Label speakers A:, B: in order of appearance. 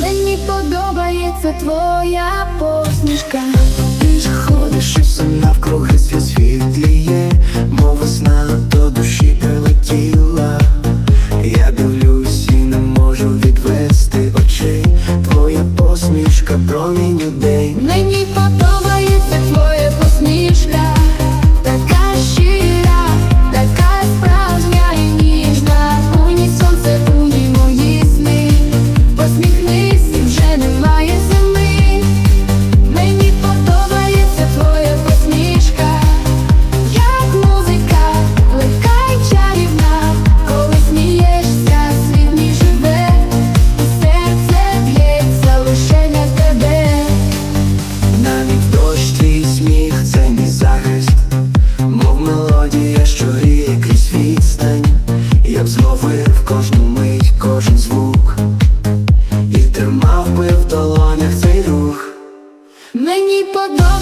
A: Мені подобається твоя посмішка.
B: Ти ж but